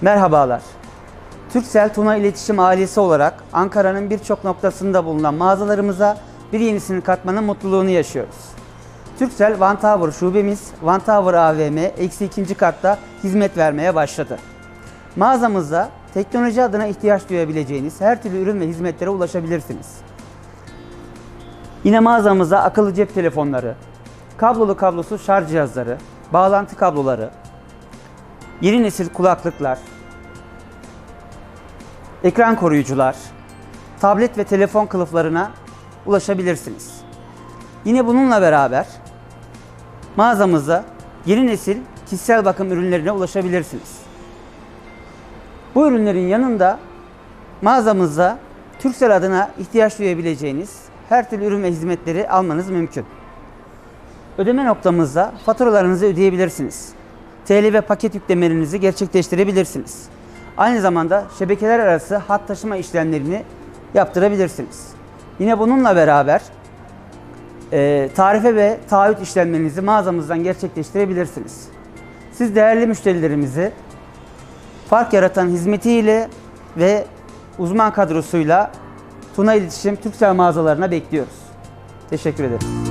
Merhabalar. Türksel Tuna İletişim ailesi olarak Ankara'nın birçok noktasında bulunan mağazalarımıza bir yenisini katmanın mutluluğunu yaşıyoruz. Türksel Van Tower şubemiz Van Tower AVM eksi ikinci katta hizmet vermeye başladı. Mağazamızda teknoloji adına ihtiyaç duyabileceğiniz her türlü ürün ve hizmetlere ulaşabilirsiniz. Yine mağazamızda akıllı cep telefonları, kablolu kablosuz şarj cihazları, bağlantı kabloları, yeni nesil kulaklıklar, ekran koruyucular, tablet ve telefon kılıflarına ulaşabilirsiniz. Yine bununla beraber mağazamızda yeni nesil kişisel bakım ürünlerine ulaşabilirsiniz. Bu ürünlerin yanında mağazamızda Türksel adına ihtiyaç duyabileceğiniz her türlü ürün ve hizmetleri almanız mümkün. Ödeme noktamızda faturalarınızı ödeyebilirsiniz. TL ve paket yüklemelerinizi gerçekleştirebilirsiniz. Aynı zamanda şebekeler arası hat taşıma işlemlerini yaptırabilirsiniz. Yine bununla beraber e, tarife ve taahhüt işlemlerinizi mağazamızdan gerçekleştirebilirsiniz. Siz değerli müşterilerimizi fark yaratan hizmetiyle ve uzman kadrosuyla Tuna İletişim Türksel mağazalarına bekliyoruz. Teşekkür ederim.